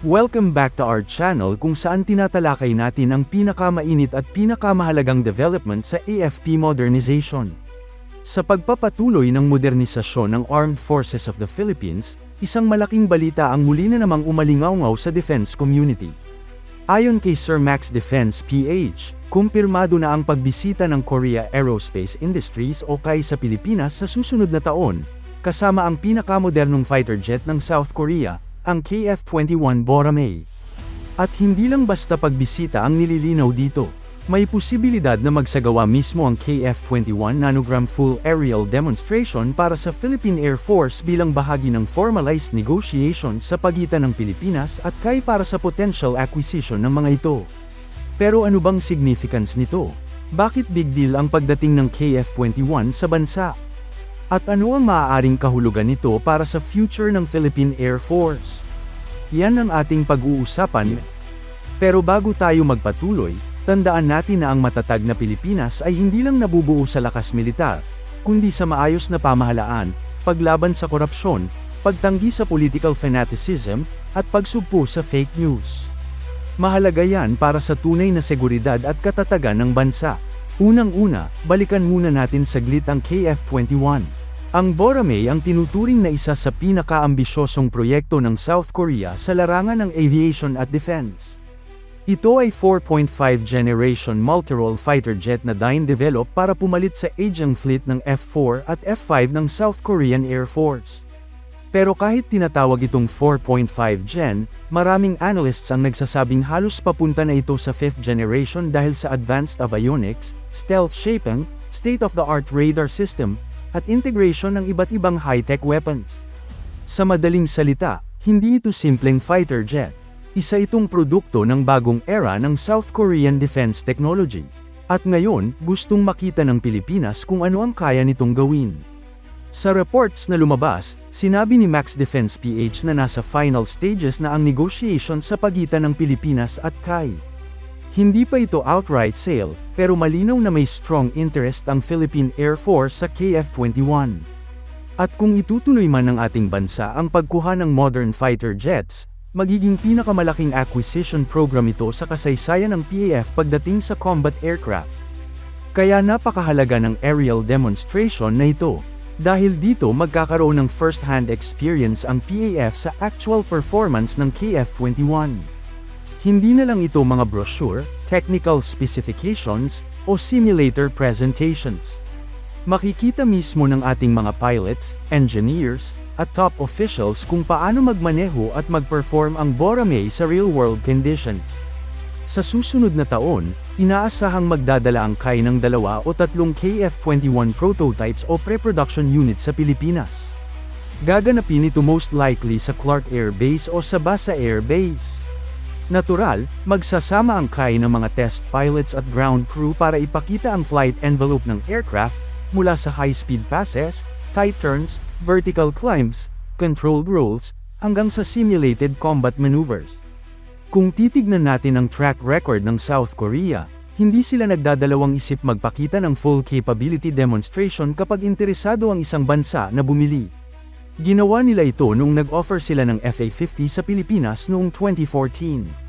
Welcome back to our channel kung saan tinatalakay natin ang pinakamainit at pinakamahalagang development sa AFP modernization. Sa pagpapatuloy ng modernisasyon ng Armed Forces of the Philippines, isang malaking balita ang muli na namang umalingaw sa defense community. Ayon kay Sir Max Defense PH, kumpirmado na ang pagbisita ng Korea Aerospace Industries o KAI sa Pilipinas sa susunod na taon, kasama ang pinakamodernong fighter jet ng South Korea, ang KF-21 Boramae. At hindi lang basta pagbisita ang nililinaw dito. May posibilidad na magsagawa mismo ang KF-21 nanogram full aerial demonstration para sa Philippine Air Force bilang bahagi ng formalized negotiations sa pagitan ng Pilipinas at KAI para sa potential acquisition ng mga ito. Pero ano bang significance nito? Bakit big deal ang pagdating ng KF-21 sa bansa? At ano ang maaaring kahulugan nito para sa future ng Philippine Air Force? Yan ang ating pag-uusapan. Pero bago tayo magpatuloy, tandaan natin na ang matatag na Pilipinas ay hindi lang nabubuo sa lakas militar, kundi sa maayos na pamahalaan, paglaban sa korupsyon, pagtanggi sa political fanaticism, at pagsugpo sa fake news. Mahalaga yan para sa tunay na seguridad at katatagan ng bansa. Unang-una, balikan muna natin saglit ang KF-21. Ang Boramae ang tinuturing na isa sa pinakaambisyosong proyekto ng South Korea sa larangan ng aviation at defense. Ito ay 4.5 generation multirole fighter jet na dine-develop para pumalit sa aging fleet ng F-4 at F-5 ng South Korean Air Force. Pero kahit tinatawag itong 4.5 gen, maraming analysts ang nagsasabing halos papunta na ito sa 5th generation dahil sa advanced avionics, stealth shaping, state-of-the-art radar system, at integration ng iba't ibang high-tech weapons. Sa madaling salita, hindi ito simpleng fighter jet. Isa itong produkto ng bagong era ng South Korean defense technology. At ngayon, gustong makita ng Pilipinas kung ano ang kaya nitong gawin. Sa reports na lumabas, sinabi ni Max Defense PH na nasa final stages na ang negotiation sa pagitan ng Pilipinas at KAI. Hindi pa ito outright sale, pero malinaw na may strong interest ang Philippine Air Force sa KF-21. At kung itutuloy man ng ating bansa ang pagkuha ng modern fighter jets, magiging pinakamalaking acquisition program ito sa kasaysayan ng PAF pagdating sa combat aircraft. Kaya napakahalaga ng aerial demonstration na ito, dahil dito magkakaroon ng first-hand experience ang PAF sa actual performance ng KF-21. Hindi na lang ito mga brochure, technical specifications, o simulator presentations. Makikita mismo ng ating mga pilots, engineers, at top officials kung paano magmaneho at mag-perform ang Boramae sa real-world conditions. Sa susunod na taon, inaasahang magdadala ang KAI ng dalawa o tatlong KF-21 prototypes o pre-production units sa Pilipinas. Gaganapin ito most likely sa Clark Air Base o sa Basa Air Base. Natural, magsasama ang KAI ng mga test pilots at ground crew para ipakita ang flight envelope ng aircraft, mula sa high-speed passes, tight turns, vertical climbs, controlled rolls, hanggang sa simulated combat maneuvers. Kung titignan natin ang track record ng South Korea, hindi sila nagdadalawang isip magpakita ng full capability demonstration kapag interesado ang isang bansa na bumili. Ginawa nila ito nung nag-offer sila ng FA-50 sa Pilipinas noong 2014.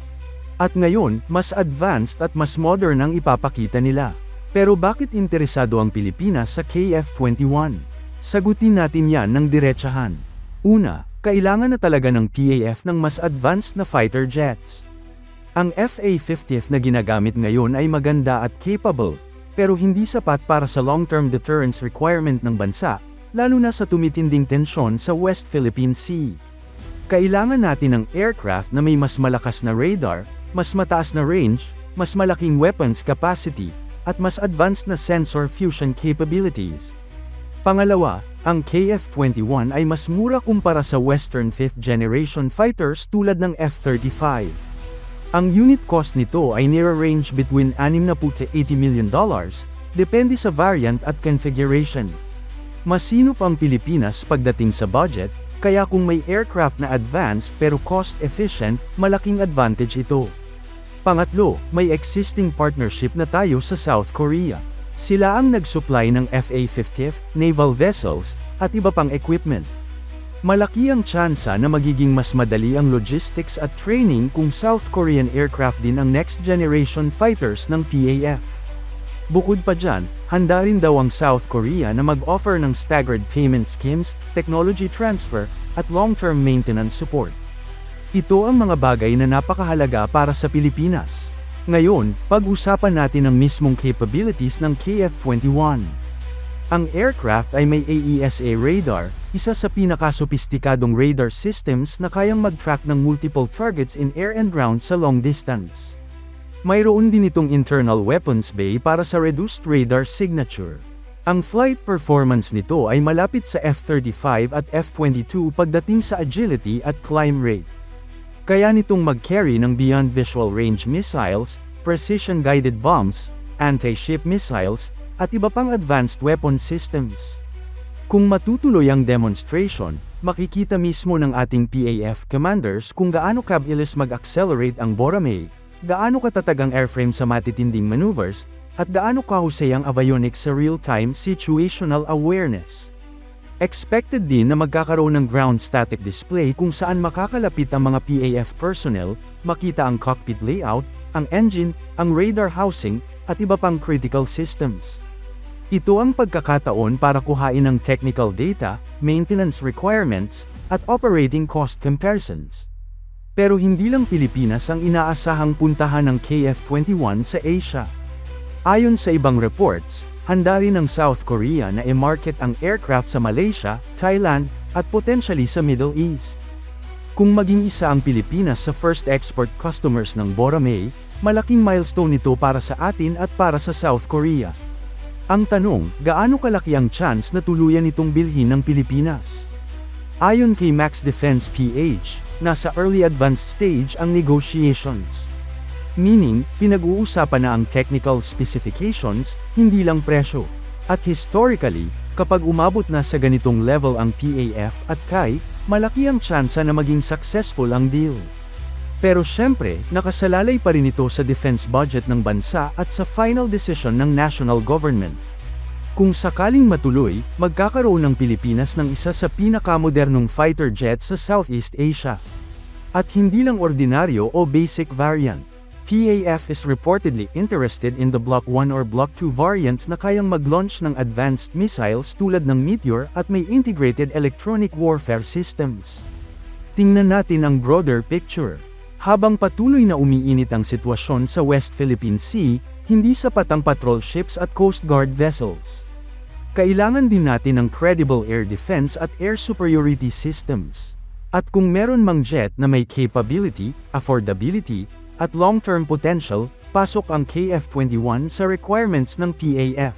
At ngayon, mas advanced at mas modern ang ipapakita nila. Pero bakit interesado ang Pilipinas sa KF-21? Sagutin natin yan ng diretsahan. Una, kailangan na talaga ng PAF ng mas advanced na fighter jets. Ang FA-50 na ginagamit ngayon ay maganda at capable, pero hindi sapat para sa long-term deterrence requirement ng bansa, lalo na sa tumitinding tensyon sa West Philippine Sea. Kailangan natin ng aircraft na may mas malakas na radar, mas mataas na range, mas malaking weapons capacity, at mas advanced na sensor fusion capabilities. Pangalawa, ang KF-21 ay mas mura kumpara sa Western 5th generation fighters tulad ng F-35. Ang unit cost nito ay nire-range between 60 to 80 million dollars, depende sa variant at configuration. Masinop ang Pilipinas pagdating sa budget, kaya kung may aircraft na advanced pero cost-efficient, malaking advantage ito. Pangatlo, may existing partnership na tayo sa South Korea. Sila ang nag-supply ng FA-50 naval vessels at iba pang equipment. Malaki ang tsansa na magiging mas madali ang logistics at training kung South Korean aircraft din ang next generation fighters ng PAF. Bukod pa dyan, handa rin daw ang South Korea na mag-offer ng staggered payment schemes, technology transfer, at long-term maintenance support. Ito ang mga bagay na napakahalaga para sa Pilipinas. Ngayon, pag-usapan natin ang mismong capabilities ng KF-21. Ang aircraft ay may AESA radar, isa sa pinakasopistikadong radar systems na kayang mag-track ng multiple targets in air and ground sa long distance. Mayroon din itong internal weapons bay para sa reduced radar signature. Ang flight performance nito ay malapit sa F-35 at F-22 pagdating sa agility at climb rate. Kaya nitong mag-carry ng beyond visual range missiles, precision-guided bombs, anti-ship missiles, at iba pang advanced weapon systems. Kung matutuloy ang demonstration, makikita mismo ng ating PAF commanders kung gaano kabilis mag-accelerate ang Boracay, gaano katatag ang airframe sa matitinding maneuvers, at gaano kahusay ang avionics sa real-time situational awareness. Expected din na magkakaroon ng ground static display kung saan makakalapit ang mga PAF personnel, makita ang cockpit layout, ang engine, ang radar housing, at iba pang critical systems. Ito ang pagkakataon para kuhain ng technical data, maintenance requirements, at operating cost comparisons. Pero hindi lang Pilipinas ang inaasahang puntahan ng KF-21 sa Asia. Ayon sa ibang reports, handa rin ng South Korea na i-market ang aircraft sa Malaysia, Thailand, at potentially sa Middle East. Kung maging isa ang Pilipinas sa first export customers ng Boracay, malaking milestone ito para sa atin at para sa South Korea. Ang tanong, gaano kalaki ang chance na tuluyan itong bilhin ng Pilipinas? Ayon kay Max Defense PH, nasa early advanced stage ang negotiations. Meaning, pinag-uusapan na ang technical specifications, hindi lang presyo. At historically, kapag umabot na sa ganitong level ang PAF at KAI, malaki ang tsansa na maging successful ang deal. Pero syempre, nakasalalay pa rin ito sa defense budget ng bansa at sa final decision ng national government. Kung sakaling matuloy, magkakaroon ng Pilipinas ng isa sa pinakamodernong fighter jet sa Southeast Asia. At hindi lang ordinaryo o basic variant. PAF is reportedly interested in the Block 1 or Block 2 variants na kayang mag-launch ng advanced missiles tulad ng Meteor at may integrated electronic warfare systems. Tingnan natin ang broader picture. Habang patuloy na umiinit ang sitwasyon sa West Philippine Sea, hindi sapat ang patrol ships at Coast Guard vessels. Kailangan din natin ng credible air defense at air superiority systems. At kung meron mang jet na may capability, affordability, at long-term potential, pasok ang KF-21 sa requirements ng PAF.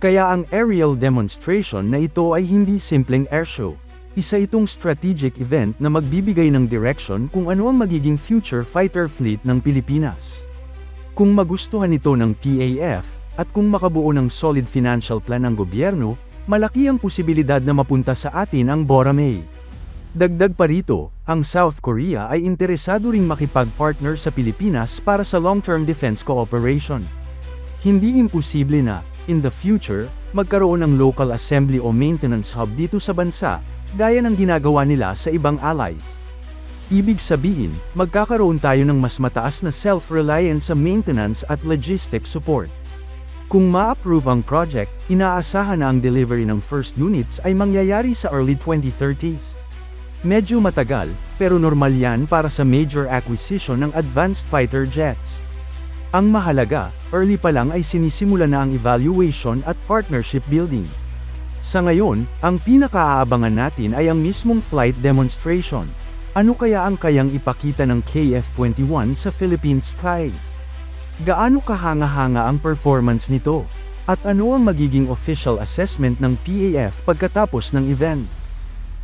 Kaya ang aerial demonstration na ito ay hindi simpleng airshow. Isa itong strategic event na magbibigay ng direction kung ano ang magiging future fighter fleet ng Pilipinas. Kung magustuhan ito ng PAF, at kung makabuo ng solid financial plan ng gobyerno, malaki ang posibilidad na mapunta sa atin ang Boracay. Dagdag pa rito, ang South Korea ay interesado ring makipag-partner sa Pilipinas para sa long-term defense cooperation. Hindi imposible na, in the future, magkaroon ng local assembly o maintenance hub dito sa bansa, gaya ng ginagawa nila sa ibang allies. Ibig sabihin, magkakaroon tayo ng mas mataas na self-reliance sa maintenance at logistics support. Kung ma-approve ang project, inaasahan na ang delivery ng first units ay mangyayari sa early 2030s. Medyo matagal, pero normal yan para sa major acquisition ng advanced fighter jets. Ang mahalaga, early pa lang ay sinisimula na ang evaluation at partnership building. Sa ngayon, ang pinakaaabangan natin ay ang mismong flight demonstration. Ano kaya ang kayang ipakita ng KF-21 sa Philippine skies? Gaano kahanga-hanga ang performance nito? At ano ang magiging official assessment ng PAF pagkatapos ng event?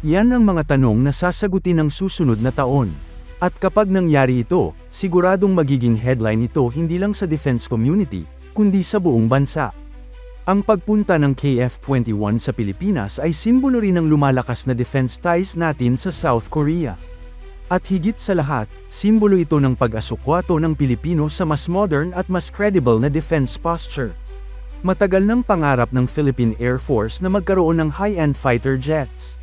Yan ang mga tanong na sasagutin ng susunod na taon. At kapag nangyari ito, siguradong magiging headline ito hindi lang sa defense community, kundi sa buong bansa. Ang pagpunta ng KF-21 sa Pilipinas ay simbolo rin ng lumalakas na defense ties natin sa South Korea. At higit sa lahat, simbolo ito ng pag-asukwato ng Pilipino sa mas modern at mas credible na defense posture. Matagal ng pangarap ng Philippine Air Force na magkaroon ng high-end fighter jets.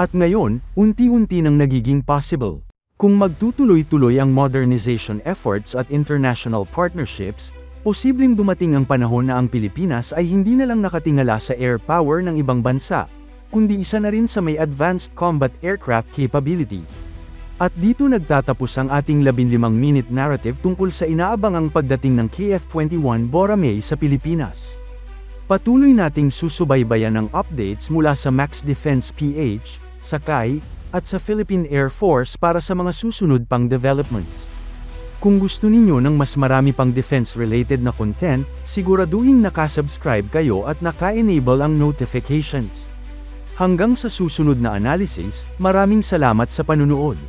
At ngayon, unti-unti nang nagiging possible. Kung magtutuloy-tuloy ang modernization efforts at international partnerships, posibleng dumating ang panahon na ang Pilipinas ay hindi na lang nakatingala sa air power ng ibang bansa, kundi isa na rin sa may advanced combat aircraft capability. At dito nagtatapos ang ating 15-minute narrative tungkol sa inaabangang pagdating ng KF-21 Boracay sa Pilipinas. Patuloy nating susubaybayan ang updates mula sa Max Defense PH, Sakay, at sa Philippine Air Force para sa mga susunod pang developments. Kung gusto ninyo ng mas marami pang defense-related na content, siguraduhin nakasubscribe kayo at naka-enable ang notifications. Hanggang sa susunod na analysis, maraming salamat sa panunood.